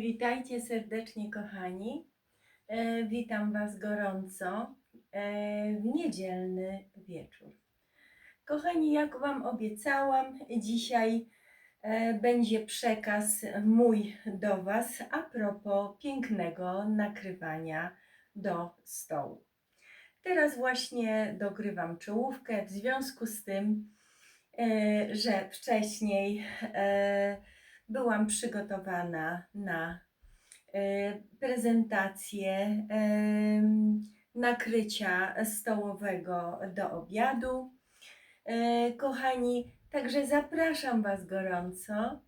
Witajcie serdecznie, kochani. E, Witam Was gorąco e, w niedzielny wieczór. Kochani, jak Wam obiecałam, dzisiaj e, będzie przekaz mój do Was a propos pięknego nakrywania do stołu. Teraz właśnie dogrywam czołówkę w związku z tym, e, że wcześniej e, byłam przygotowana na e, prezentację em, nakrycia stołowego do obiadu. E, Kochani, także zapraszam Was gorąco.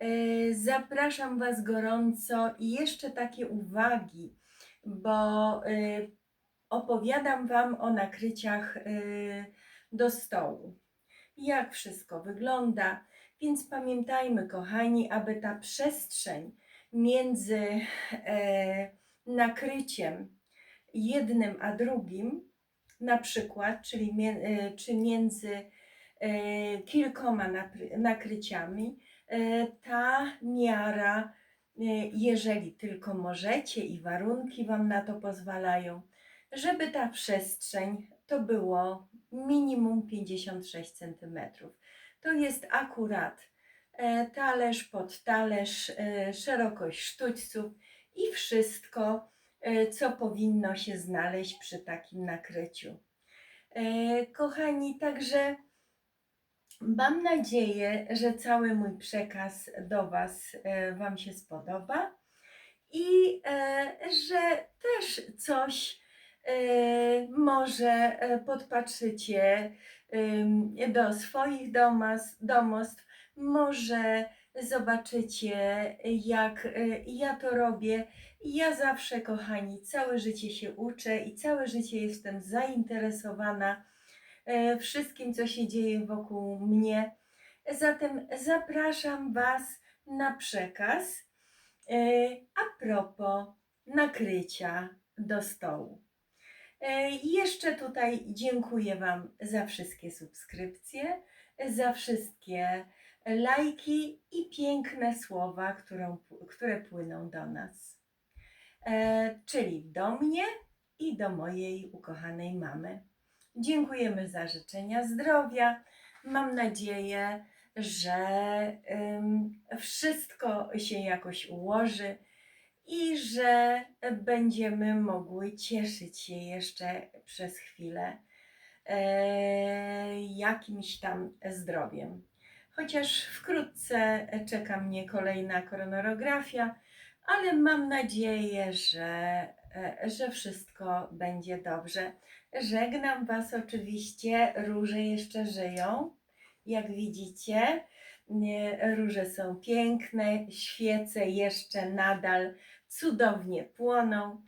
E, Zapraszam Was gorąco i jeszcze takie uwagi, bo e, opowiadam Wam o nakryciach e, do stołu. Jak wszystko wygląda, więc pamiętajmy, kochani, aby ta przestrzeń między e, nakryciem jednym a drugim, na przykład, czyli e, czy między e, kilkoma nakryciami, e, ta miara, e, jeżeli tylko możecie i warunki Wam na to pozwalają, żeby ta przestrzeń to było minimum 56 cm. To jest akurat e, talerz pod talerz, e, szerokość sztućców i wszystko, e, co powinno się znaleźć przy takim nakryciu. Kochani, także mam nadzieję, że cały mój przekaz do Was Wam się spodoba i że też coś może e, podpatrzycie do swoich domostw, może zobaczycie, jak y, ja to robię. Ja zawsze, kochani, całe życie się uczę i całe życie jestem zainteresowana e, wszystkim, co się dzieje wokół mnie. Zatem zapraszam Was na przekaz e, a propos nakrycia do stołu. E, Jeszcze tutaj dziękuję Wam za wszystkie subskrypcje, za wszystkie lajki i piękne słowa, którą, które płyną do nas. E, Czyli do mnie i do mojej ukochanej mamy. Dziękujemy za życzenia zdrowia. Mam nadzieję, że wszystko się jakoś ułoży i że będziemy mogły cieszyć się jeszcze przez chwilę e, jakimś tam zdrowiem. Chociaż wkrótce czeka mnie kolejna koronarografia, ale mam nadzieję, że, e, że wszystko będzie dobrze. Żegnam Was oczywiście. Róże jeszcze żyją, jak widzicie. Nie, Róże są piękne, świece jeszcze nadal cudownie płoną.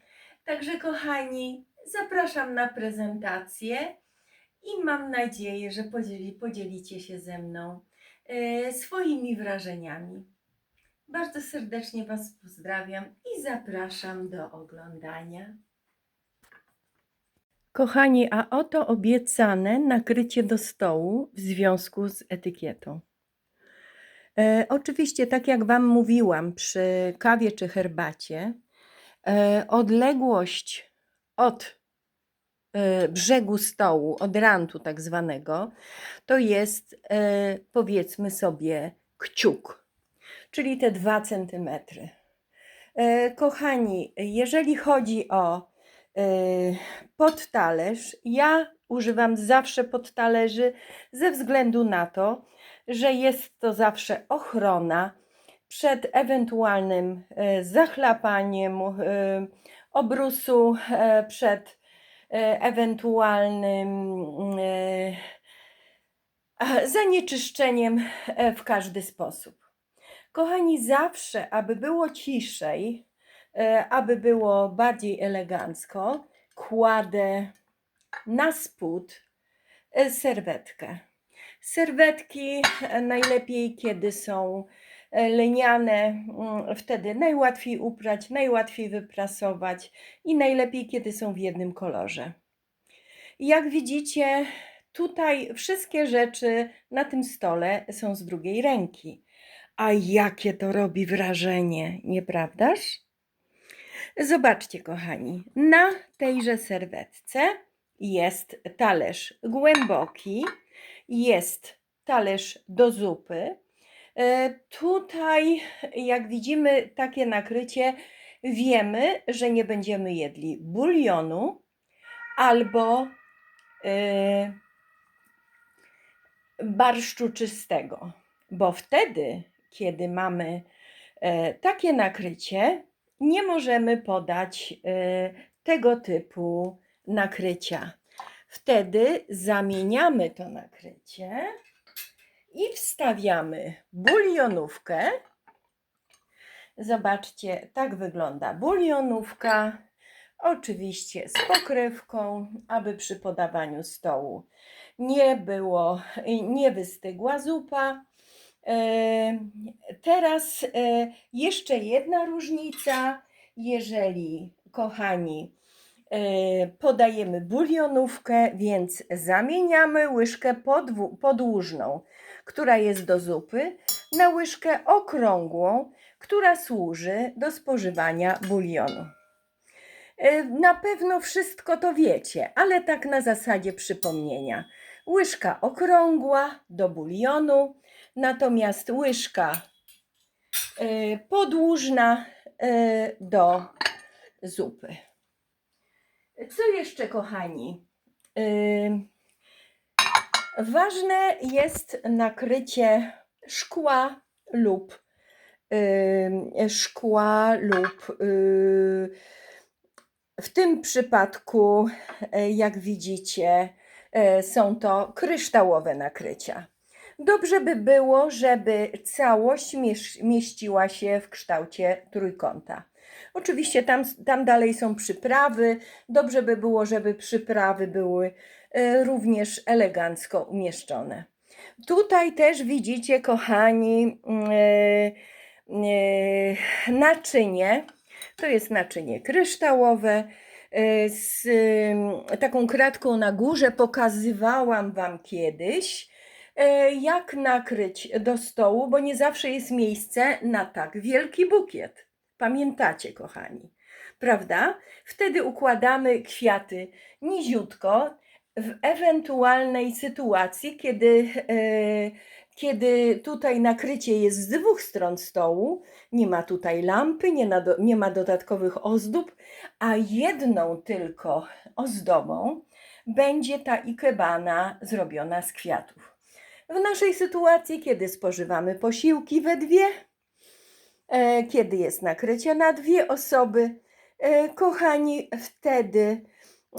Także, kochani, zapraszam na prezentację i mam nadzieję, że podzieli, podzielicie się ze mną e, swoimi wrażeniami. Bardzo serdecznie Was pozdrawiam i zapraszam do oglądania. Kochani, a oto obiecane nakrycie do stołu w związku z etykietą. E, oczywiście, tak jak Wam mówiłam, przy kawie czy herbacie, e, odległość od e, brzegu stołu, od rantu tak zwanego, to jest powiedzmy sobie kciuk, czyli te 2 centymetry. Kochani, jeżeli chodzi o podtalerz, ja używam zawsze podtalerzy ze względu na to, że jest to zawsze ochrona przed ewentualnym e, zachlapaniem e, obrusu, e, przed ewentualnym zanieczyszczeniem w każdy sposób. Kochani, zawsze, aby było ciszej, aby było bardziej elegancko, kładę na spód serwetkę. Serwetki najlepiej, kiedy są e, lniane, mm, wtedy najłatwiej uprać, najłatwiej wyprasować i najlepiej, kiedy są w jednym kolorze. Jak widzicie, tutaj wszystkie rzeczy na tym stole są z drugiej ręki, A jakie to robi wrażenie, nieprawdaż? Zobaczcie, kochani, na tejże serwetce jest talerz głęboki, jest talerz do zupy. E, Tutaj, jak widzimy, takie nakrycie, wiemy, że nie będziemy jedli bulionu albo e, barszczu czystego, bo wtedy, kiedy mamy e, takie nakrycie, nie możemy podać tego typu nakrycia. Wtedy zamieniamy to nakrycie i wstawiamy bulionówkę. Zobaczcie, tak wygląda bulionówka. Oczywiście z pokrywką, aby przy podawaniu stołu nie było, nie wystygła zupa. E, Teraz e, jeszcze jedna różnica. Jeżeli, kochani, podajemy bulionówkę, więc zamieniamy łyżkę podłużną, która jest do zupy, na łyżkę okrągłą, która służy do spożywania bulionu. E, Na pewno wszystko to wiecie, ale tak na zasadzie przypomnienia. Łyżka okrągła do bulionu, natomiast łyżka e, podłużna e, do zupy. Co jeszcze, kochani? Ważne jest nakrycie szkła lub szkła lub e, w tym przypadku, e, jak widzicie, e, są to kryształowe nakrycia. Dobrze by było, żeby całość mieściła się w kształcie trójkąta. Oczywiście tam, tam dalej są przyprawy. Dobrze by było, żeby przyprawy były e, również elegancko umieszczone. Tutaj też widzicie, kochani, mm, e, e, naczynie. To jest naczynie kryształowe. Z em, taką kratką na górze pokazywałam Wam kiedyś, jak nakryć do stołu, bo nie zawsze jest miejsce na tak wielki bukiet. Pamiętacie, kochani, prawda? Wtedy układamy kwiaty niziutko w ewentualnej sytuacji, kiedy, e, kiedy tutaj nakrycie jest z dwóch stron stołu, nie ma tutaj lampy, nie, do, nie ma dodatkowych ozdób, a jedną tylko ozdobą będzie ta ikebana zrobiona z kwiatów. W naszej sytuacji, kiedy spożywamy posiłki we dwie, kiedy jest nakrycie na dwie osoby, e, kochani, wtedy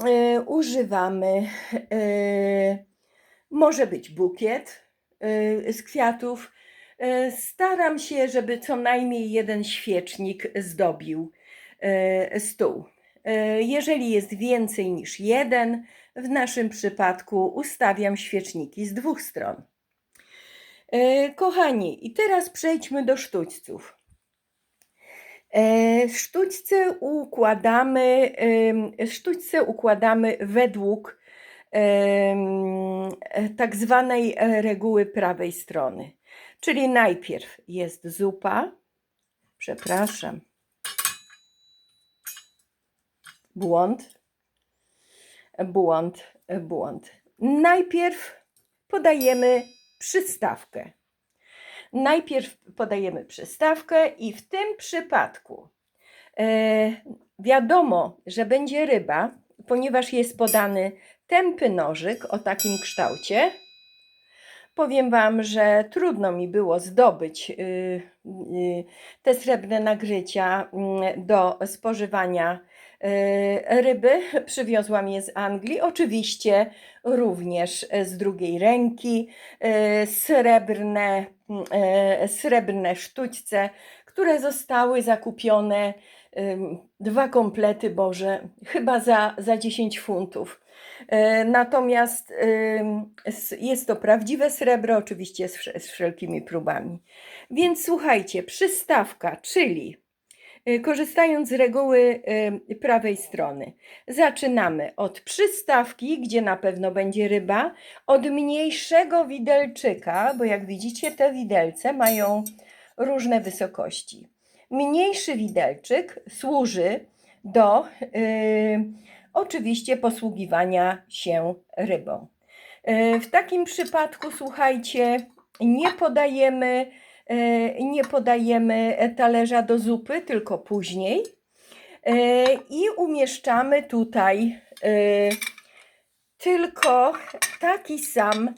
e, używamy, e, może być bukiet e, z kwiatów. E, Staram się, żeby co najmniej jeden świecznik zdobił e, stół. E, Jeżeli jest więcej niż jeden, w naszym przypadku ustawiam świeczniki z dwóch stron. E, Kochani, i teraz przejdźmy do sztućców. E, Sztućce układamy, em, sztućce układamy według tak zwanej e, reguły prawej strony. Czyli najpierw jest zupa, przepraszam, błąd, błąd, błąd. Najpierw podajemy przystawkę. Najpierw podajemy przystawkę i w tym przypadku e, wiadomo, że będzie ryba, ponieważ jest podany tępy nożyk o takim kształcie. Powiem Wam, że trudno mi było zdobyć y, y, te srebrne nagrycia mm, do spożywania ryby. Przywiozłam je z Anglii. Oczywiście również z drugiej ręki y, srebrne, y, srebrne sztućce, które zostały zakupione dwa komplety, Boże, chyba za, za 10 funtów. E, Natomiast jest to prawdziwe srebro, oczywiście z, wsze- z wszelkimi próbami. Więc słuchajcie, przystawka, czyli korzystając z reguły y, prawej strony, zaczynamy od przystawki, gdzie na pewno będzie ryba, od mniejszego widelczyka, bo jak widzicie, te widelce mają różne wysokości. Mniejszy widelczyk służy do y, oczywiście posługiwania się rybą. Y, w takim przypadku, słuchajcie, nie podajemy, y, nie podajemy talerza do zupy, tylko później. Y, I umieszczamy tutaj y, tylko taki sam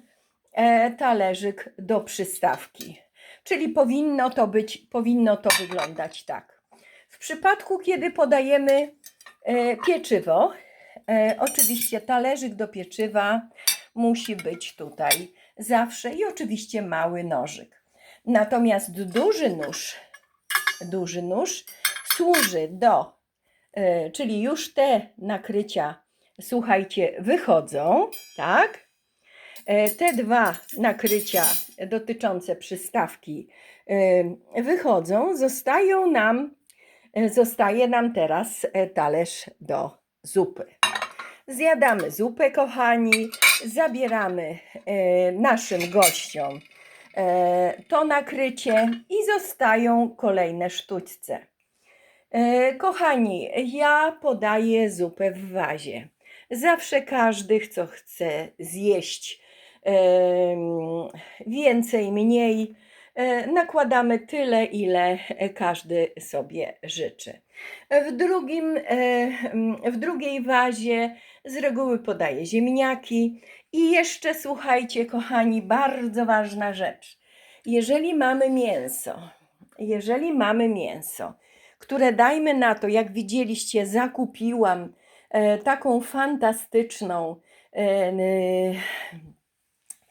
e, talerzyk do przystawki. Czyli powinno to być, powinno to wyglądać tak. W przypadku, kiedy podajemy e, pieczywo, e, oczywiście talerzyk do pieczywa musi być tutaj zawsze i oczywiście mały nożyk. Natomiast duży nóż, duży nóż służy do, e, czyli już te nakrycia, słuchajcie, wychodzą, tak? E, Te dwa nakrycia dotyczące przystawki e, wychodzą, zostają nam, zostaje nam teraz talerz do zupy. Zjadamy zupę, kochani, zabieramy naszym gościom to nakrycie i zostają kolejne sztućce. E, Kochani, ja podaję zupę w wazie. Zawsze każdy, kto chce zjeść więcej, mniej, e, nakładamy tyle, ile każdy sobie życzy. W, drugim, e, w drugiej wazie z reguły podaję ziemniaki. I jeszcze słuchajcie, kochani, bardzo ważna rzecz. Jeżeli mamy mięso, jeżeli mamy mięso, które dajmy na to, jak widzieliście, zakupiłam e, taką fantastyczną, e,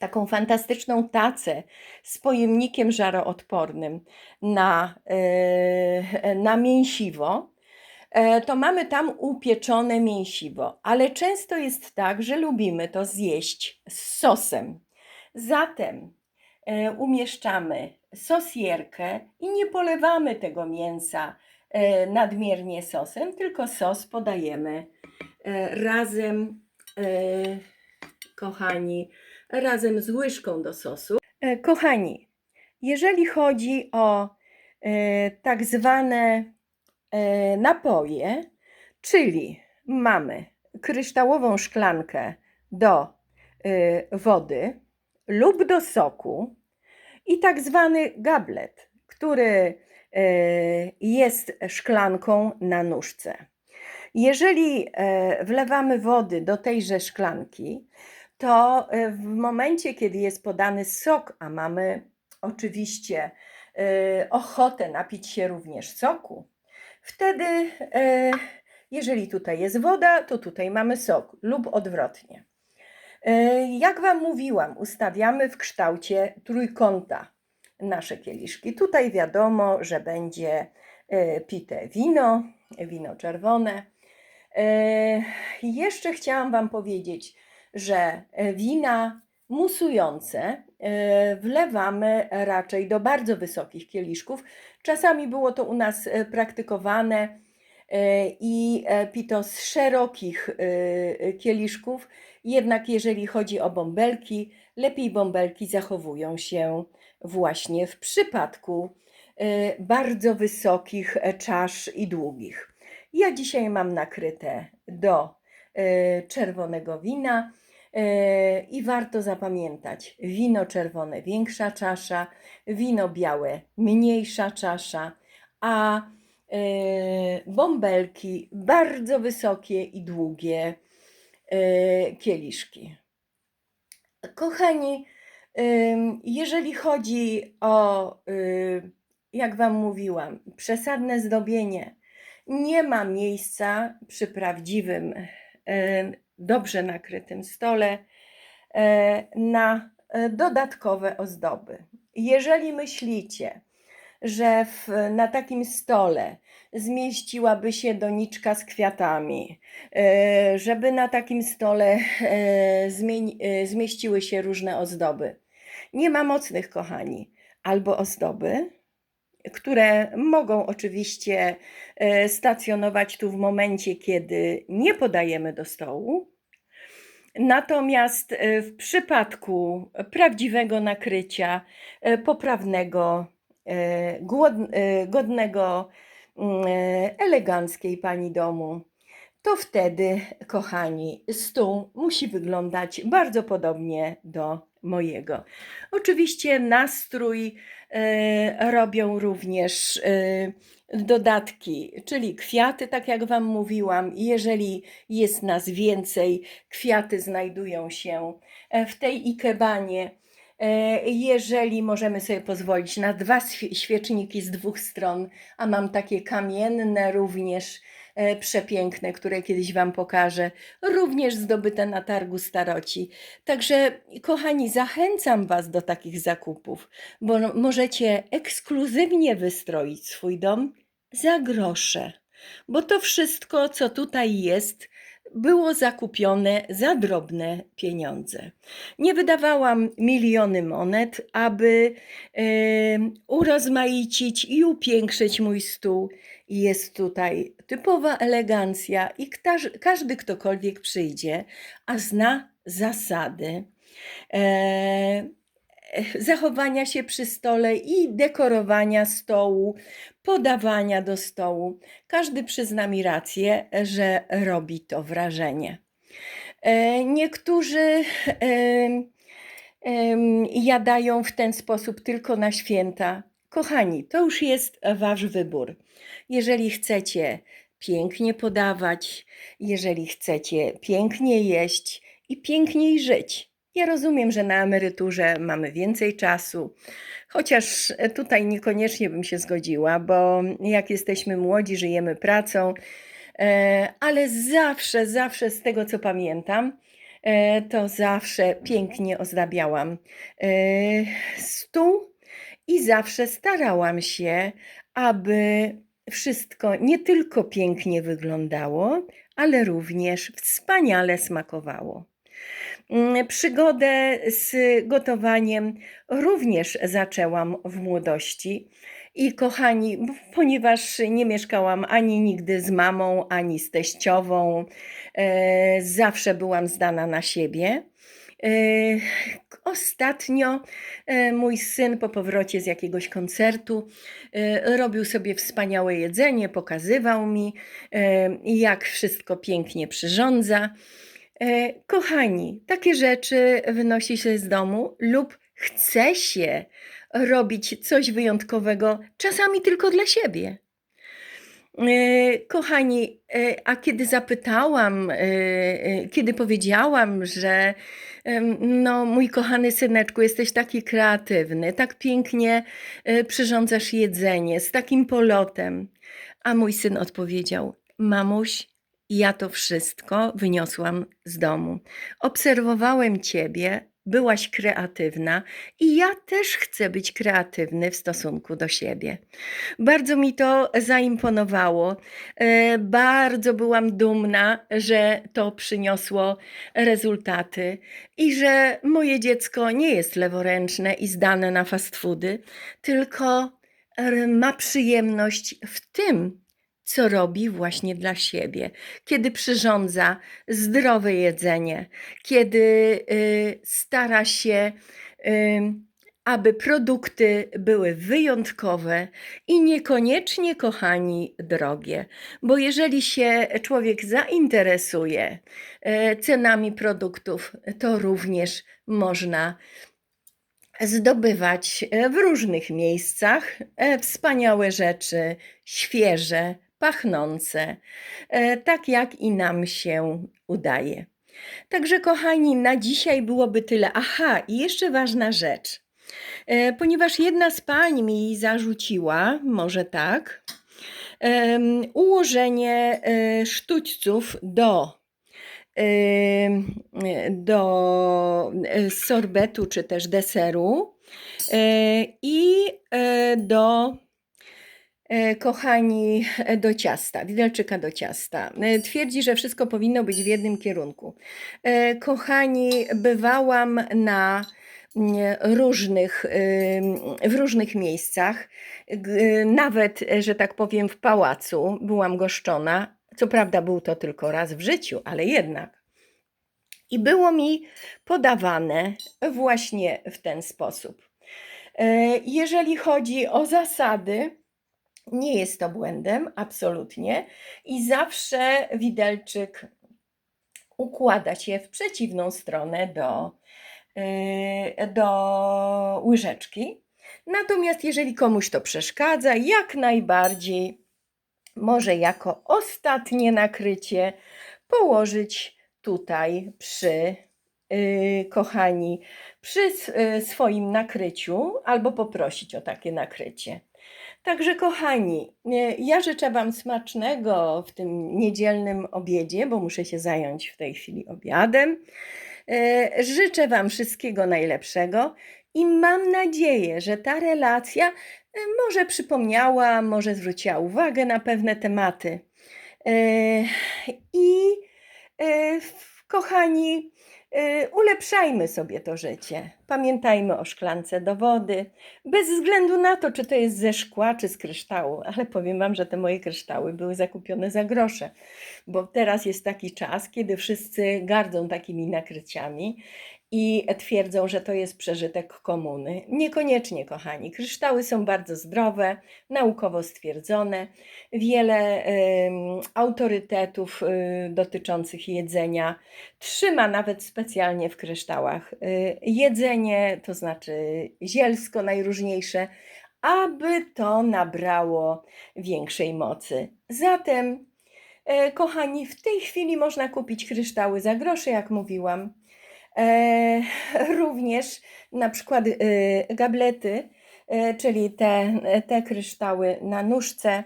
taką fantastyczną tacę z pojemnikiem żaroodpornym na, e, na mięsiwo, e, to mamy tam upieczone mięsiwo, ale często jest tak, że lubimy to zjeść z sosem. Zatem e, umieszczamy sosierkę i nie polewamy tego mięsa nadmiernie sosem, tylko sos podajemy razem, kochani, razem z łyżką do sosu. E, Kochani, jeżeli chodzi o e, tak zwane e, napoje, czyli mamy kryształową szklankę do wody lub do soku i tak zwany gablet, który jest szklanką na nóżce. Jeżeli wlewamy wody do tejże szklanki, to e, w momencie, kiedy jest podany sok, a mamy oczywiście e, ochotę napić się również soku, wtedy, e, jeżeli tutaj jest woda, to tutaj mamy sok lub odwrotnie. Jak Wam mówiłam, ustawiamy w kształcie trójkąta nasze kieliszki. Tutaj wiadomo, że będzie pite wino, wino czerwone. Jeszcze chciałam Wam powiedzieć, że e, wina musujące e, wlewamy raczej do bardzo wysokich kieliszków. Czasami było to u nas e, praktykowane i pito z szerokich kieliszków. Jednak jeżeli chodzi o bąbelki, lepiej bąbelki zachowują się właśnie w przypadku bardzo wysokich czasz i długich. Ja dzisiaj mam nakryte do czerwonego wina i warto zapamiętać: wino czerwone większa czasza, wino białe mniejsza czasza, a e, bąbelki bardzo wysokie i długie e, kieliszki. Kochani, jeżeli chodzi o, y, jak Wam mówiłam, przesadne zdobienie, nie ma miejsca przy prawdziwym, dobrze nakrytym stole e, na e, dodatkowe ozdoby. Jeżeli myślicie, że w, na takim stole zmieściłaby się doniczka z kwiatami, e, żeby na takim stole e, e, zmieściły się różne ozdoby. Nie ma mocnych, kochani, albo ozdoby, które mogą oczywiście e, stacjonować tu w momencie, kiedy nie podajemy do stołu. Natomiast e, w przypadku prawdziwego nakrycia, e, poprawnego, godnego, mm, eleganckiej pani domu, to wtedy, kochani, stół musi wyglądać bardzo podobnie do mojego. Oczywiście nastrój robią również e, dodatki, czyli kwiaty, tak jak Wam mówiłam. Jeżeli jest nas więcej, kwiaty znajdują się e, w tej ikebanie. E, Jeżeli możemy sobie pozwolić na dwa świe- świeczniki z dwóch stron, a mam takie kamienne również e, przepiękne, które kiedyś Wam pokażę, również zdobyte na targu staroci. Także, kochani, zachęcam Was do takich zakupów, bo no- możecie ekskluzywnie wystroić swój dom za grosze, bo to wszystko, co tutaj jest, było zakupione za drobne pieniądze. Nie wydawałam miliony monet, aby em, urozmaicić i upiększyć mój stół. Jest tutaj typowa elegancja i ktaż- każdy, ktokolwiek przyjdzie, a zna zasady e, zachowania się przy stole i dekorowania stołu, podawania do stołu. Każdy przyzna mi rację, że robi to wrażenie. E, Niektórzy em, jadają w ten sposób tylko na święta. Kochani, to już jest Wasz wybór. Jeżeli chcecie pięknie podawać, jeżeli chcecie pięknie jeść i piękniej żyć. Ja rozumiem, że na emeryturze mamy więcej czasu, chociaż tutaj niekoniecznie bym się zgodziła, bo jak jesteśmy młodzi, żyjemy pracą, e, ale zawsze, zawsze z tego co pamiętam, e, to zawsze pięknie ozdabiałam e, stół i zawsze starałam się, aby wszystko nie tylko pięknie wyglądało, ale również wspaniale smakowało. Mm, Przygodę z gotowaniem również zaczęłam w młodości. I kochani, ponieważ nie mieszkałam ani nigdy z mamą, ani z teściową, e, zawsze byłam zdana na siebie. E, Ostatnio e, mój syn po powrocie z jakiegoś koncertu e, robił sobie wspaniałe jedzenie, pokazywał mi, e, jak wszystko pięknie przyrządza. E, Kochani, takie rzeczy wynosi się z domu lub chce się robić coś wyjątkowego, czasami tylko dla siebie. E, Kochani, e, a kiedy zapytałam, kiedy powiedziałam, że no, mój kochany syneczku, jesteś taki kreatywny, tak pięknie przyrządzasz jedzenie, z takim polotem, a mój syn odpowiedział: Mamuś, ja to wszystko wyniosłam z domu. Obserwowałem ciebie, byłaś kreatywna i ja też chcę być kreatywny w stosunku do siebie. Bardzo mi to zaimponowało. E, Bardzo byłam dumna, że to przyniosło rezultaty i że moje dziecko nie jest leworęczne i zdane na fast foody, tylko e, ma przyjemność w tym, co robi właśnie dla siebie, kiedy przyrządza zdrowe jedzenie, kiedy y, stara się, y, aby produkty były wyjątkowe i niekoniecznie, kochani, drogie. Bo jeżeli się człowiek zainteresuje e, cenami produktów, to również można zdobywać e, w różnych miejscach e, wspaniałe rzeczy, świeże, pachnące, e, tak jak i nam się udaje. Także, kochani, na dzisiaj byłoby tyle. Aha, i jeszcze ważna rzecz. E, Ponieważ jedna z pań mi zarzuciła, może tak, ułożenie e, sztućców do, do sorbetu czy też deseru i do kochani, e, do ciasta, widelczyka do ciasta. E, Twierdzi, że wszystko powinno być w jednym kierunku. E, Kochani, bywałam na mm, różnych, w różnych miejscach, G- nawet, e, że tak powiem, w pałacu byłam goszczona. Co prawda był to tylko raz w życiu, ale jednak. I było mi podawane właśnie w ten sposób. E, Jeżeli chodzi o zasady, nie jest to błędem, absolutnie. I zawsze widelczyk układa się w przeciwną stronę do, yy, do łyżeczki. Natomiast jeżeli komuś to przeszkadza, jak najbardziej może jako ostatnie nakrycie położyć tutaj przy, yy, kochani, przy yy, swoim nakryciu albo poprosić o takie nakrycie. Także kochani, nie, ja życzę Wam smacznego w tym niedzielnym obiedzie, bo muszę się zająć w tej chwili obiadem. E, Życzę Wam wszystkiego najlepszego i mam nadzieję, że ta relacja e, może przypomniała, może zwróciła uwagę na pewne tematy. E, I e, kochani, e, ulepszajmy sobie to życie. Pamiętajmy o szklance do wody, bez względu na to, czy to jest ze szkła, czy z kryształu, ale powiem Wam, że te moje kryształy były zakupione za grosze, bo teraz jest taki czas, kiedy wszyscy gardzą takimi nakryciami i twierdzą, że to jest przeżytek komuny. Niekoniecznie, kochani. Kryształy są bardzo zdrowe, naukowo stwierdzone. Wiele em, autorytetów y, dotyczących jedzenia trzyma nawet specjalnie w kryształach y, jedzenie, to znaczy zielsko najróżniejsze, aby to nabrało większej mocy. Zatem, e, kochani, w tej chwili można kupić kryształy za grosze, jak mówiłam. E, również na przykład e, gablety, e, czyli te, te kryształy na nóżce.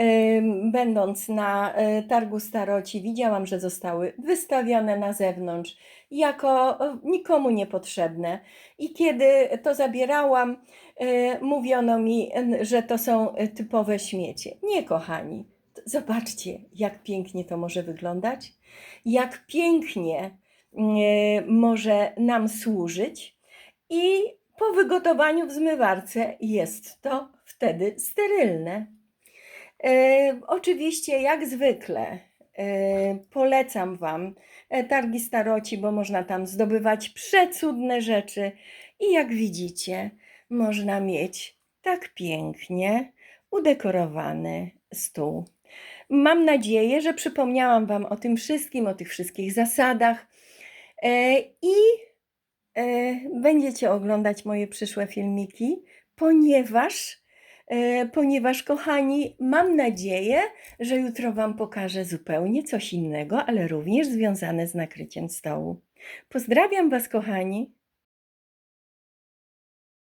Ym, Będąc na targu staroci, widziałam, że zostały wystawione na zewnątrz jako nikomu niepotrzebne. I kiedy to zabierałam, mówiono mi, że to są typowe śmiecie. Nie, kochani, zobaczcie, jak pięknie to może wyglądać, jak pięknie może nam służyć. I po wygotowaniu w zmywarce jest to wtedy sterylne. E, oczywiście, jak zwykle, e, polecam Wam e, targi staroci, bo można tam zdobywać przecudne rzeczy i jak widzicie, można mieć tak pięknie udekorowany stół. Mam nadzieję, że przypomniałam Wam o tym wszystkim, o tych wszystkich zasadach i e, będziecie oglądać moje przyszłe filmiki, ponieważ E, ponieważ, kochani, mam nadzieję, że jutro Wam pokażę zupełnie coś innego, ale również związane z nakryciem stołu. Pozdrawiam Was, kochani.